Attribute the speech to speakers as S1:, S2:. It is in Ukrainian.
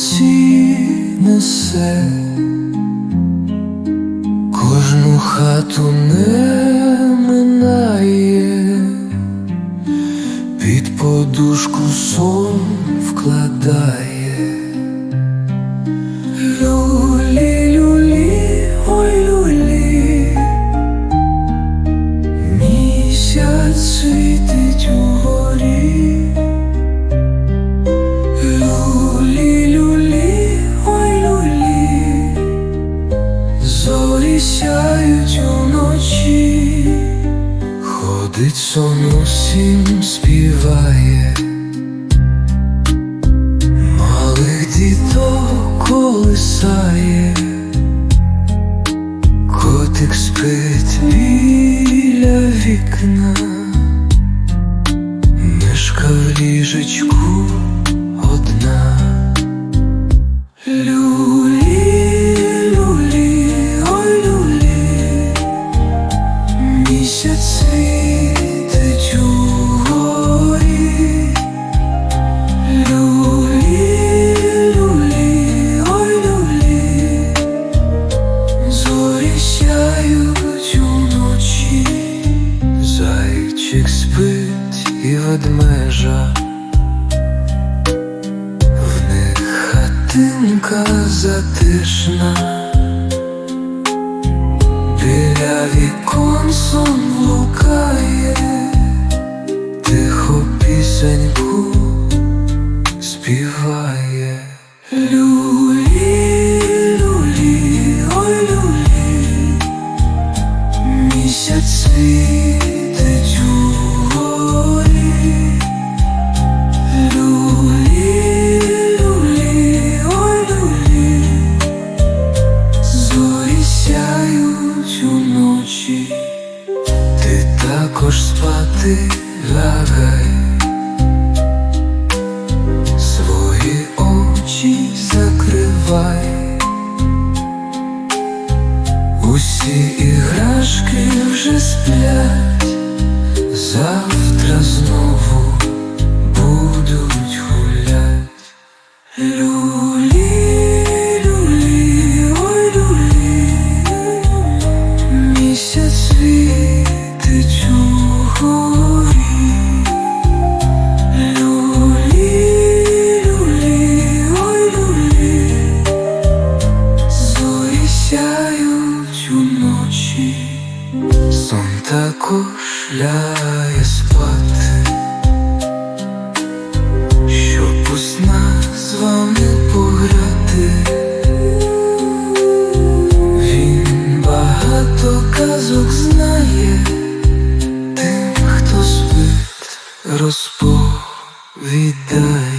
S1: руці несе, кожну хату не минає, під подушку сон вкладає. Сон усім співає, малих діток колисає, котик спить біля вікна, мишка в ліжечку одна. Люлі, люлі, ой люлі, місяць ведмежа. В них хатинка затишна, біля вікон сон блукає, тихо пісеньку сяють уночі, ти також спати лягай, свої очі закривай, усі іграшки вже сплять, завтра знову ляє спати щоб усна з вами пограти. Він багато казок знає, тим, хто спить, розповідає.